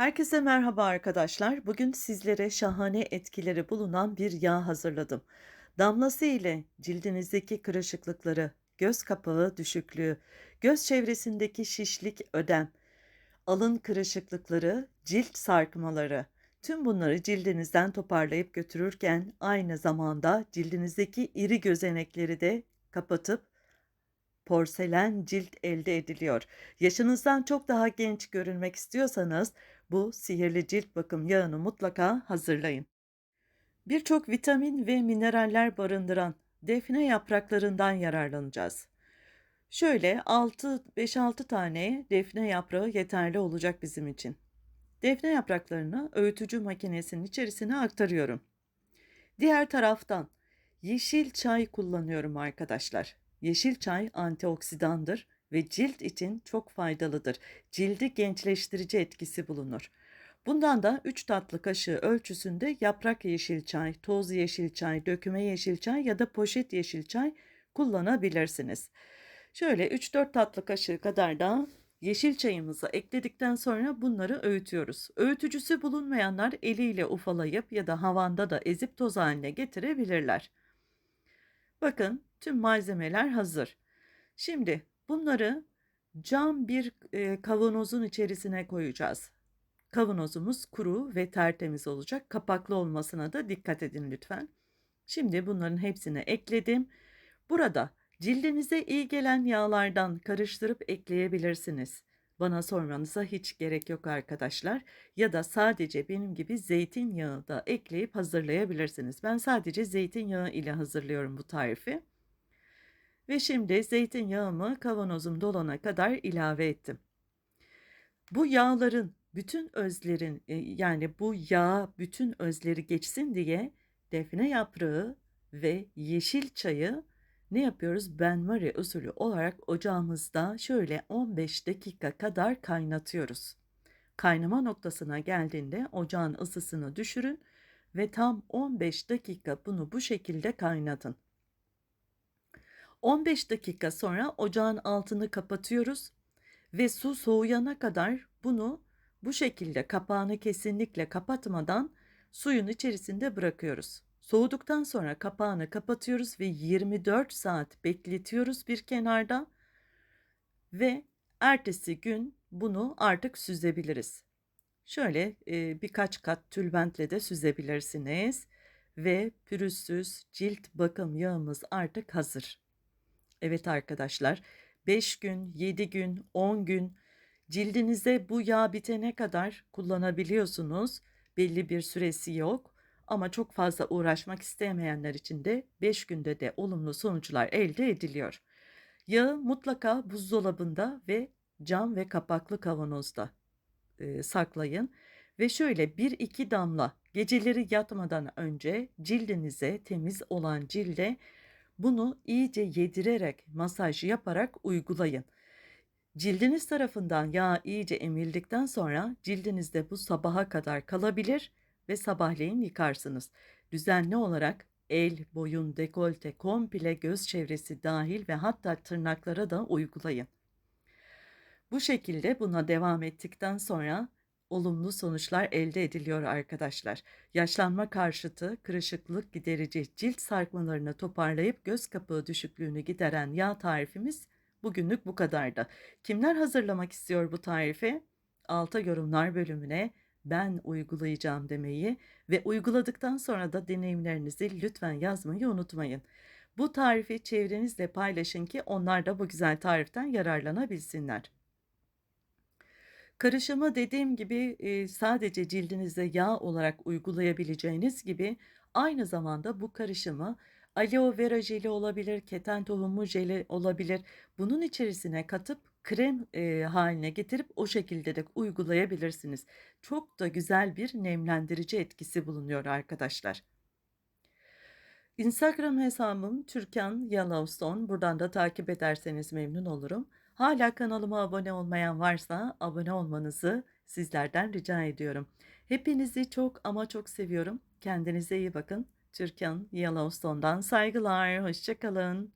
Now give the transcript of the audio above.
Herkese merhaba arkadaşlar. Bugün sizlere şahane etkileri bulunan bir yağ hazırladım. Damlası ile cildinizdeki kırışıklıkları, göz kapağı düşüklüğü, göz çevresindeki şişlik, ödem, alın kırışıklıkları, cilt sarkmaları, tüm bunları cildinizden toparlayıp götürürken aynı zamanda cildinizdeki iri gözenekleri de kapatıp porselen cilt elde ediliyor. Yaşınızdan çok daha genç görünmek istiyorsanız bu sihirli cilt bakım yağını mutlaka hazırlayın. Birçok vitamin ve mineraller barındıran defne yapraklarından yararlanacağız. Şöyle 6 5-6 tane defne yaprağı yeterli olacak bizim için. Defne yapraklarını öğütücü makinesinin içerisine aktarıyorum. Diğer taraftan yeşil çay kullanıyorum arkadaşlar. Yeşil çay antioksidandır ve cilt için çok faydalıdır. Cildi gençleştirici etkisi bulunur. Bundan da 3 tatlı kaşığı ölçüsünde yaprak yeşil çay, toz yeşil çay, döküme yeşil çay ya da poşet yeşil çay kullanabilirsiniz. Şöyle 3-4 tatlı kaşığı kadar da yeşil çayımızı ekledikten sonra bunları öğütüyoruz. Öğütücüsü bulunmayanlar eliyle ufalayıp ya da havanda da ezip toz haline getirebilirler. Bakın tüm malzemeler hazır. Şimdi bunları cam bir e, kavanozun içerisine koyacağız. Kavanozumuz kuru ve tertemiz olacak. Kapaklı olmasına da dikkat edin lütfen. Şimdi bunların hepsini ekledim. Burada cildinize iyi gelen yağlardan karıştırıp ekleyebilirsiniz. Bana sormanıza hiç gerek yok arkadaşlar. Ya da sadece benim gibi zeytinyağı da ekleyip hazırlayabilirsiniz. Ben sadece zeytinyağı ile hazırlıyorum bu tarifi. Ve şimdi zeytinyağımı kavanozum dolana kadar ilave ettim. Bu yağların bütün özlerin e, yani bu yağ bütün özleri geçsin diye defne yaprağı ve yeşil çayı ne yapıyoruz? Benmari usulü olarak ocağımızda şöyle 15 dakika kadar kaynatıyoruz. Kaynama noktasına geldiğinde ocağın ısısını düşürün ve tam 15 dakika bunu bu şekilde kaynatın. 15 dakika sonra ocağın altını kapatıyoruz ve su soğuyana kadar bunu bu şekilde kapağını kesinlikle kapatmadan suyun içerisinde bırakıyoruz. Soğuduktan sonra kapağını kapatıyoruz ve 24 saat bekletiyoruz bir kenarda ve ertesi gün bunu artık süzebiliriz. Şöyle e, birkaç kat tülbentle de süzebilirsiniz ve pürüzsüz cilt bakım yağımız artık hazır. Evet arkadaşlar 5 gün, 7 gün, 10 gün cildinize bu yağ bitene kadar kullanabiliyorsunuz. Belli bir süresi yok ama çok fazla uğraşmak istemeyenler için de 5 günde de olumlu sonuçlar elde ediliyor. Yağı mutlaka buzdolabında ve cam ve kapaklı kavanozda e, saklayın ve şöyle 1-2 damla geceleri yatmadan önce cildinize temiz olan cilde bunu iyice yedirerek masaj yaparak uygulayın. Cildiniz tarafından yağ iyice emildikten sonra cildinizde bu sabaha kadar kalabilir ve sabahleyin yıkarsınız. Düzenli olarak el, boyun, dekolte, komple göz çevresi dahil ve hatta tırnaklara da uygulayın. Bu şekilde buna devam ettikten sonra olumlu sonuçlar elde ediliyor arkadaşlar. Yaşlanma karşıtı, kırışıklık giderici, cilt sarkmalarını toparlayıp göz kapağı düşüklüğünü gideren yağ tarifimiz bugünlük bu kadardı. Kimler hazırlamak istiyor bu tarifi? Alta yorumlar bölümüne ben uygulayacağım demeyi ve uyguladıktan sonra da deneyimlerinizi lütfen yazmayı unutmayın. Bu tarifi çevrenizle paylaşın ki onlar da bu güzel tariften yararlanabilsinler. Karışımı dediğim gibi sadece cildinize yağ olarak uygulayabileceğiniz gibi aynı zamanda bu karışımı aloe vera jeli olabilir, keten tohumu jeli olabilir. Bunun içerisine katıp krem haline getirip o şekilde de uygulayabilirsiniz. Çok da güzel bir nemlendirici etkisi bulunuyor arkadaşlar. Instagram hesabım Türkan Yellowstone. Buradan da takip ederseniz memnun olurum. Hala kanalıma abone olmayan varsa abone olmanızı sizlerden rica ediyorum. Hepinizi çok ama çok seviyorum. Kendinize iyi bakın. Türkan Yellowstone'dan saygılar. Hoşçakalın.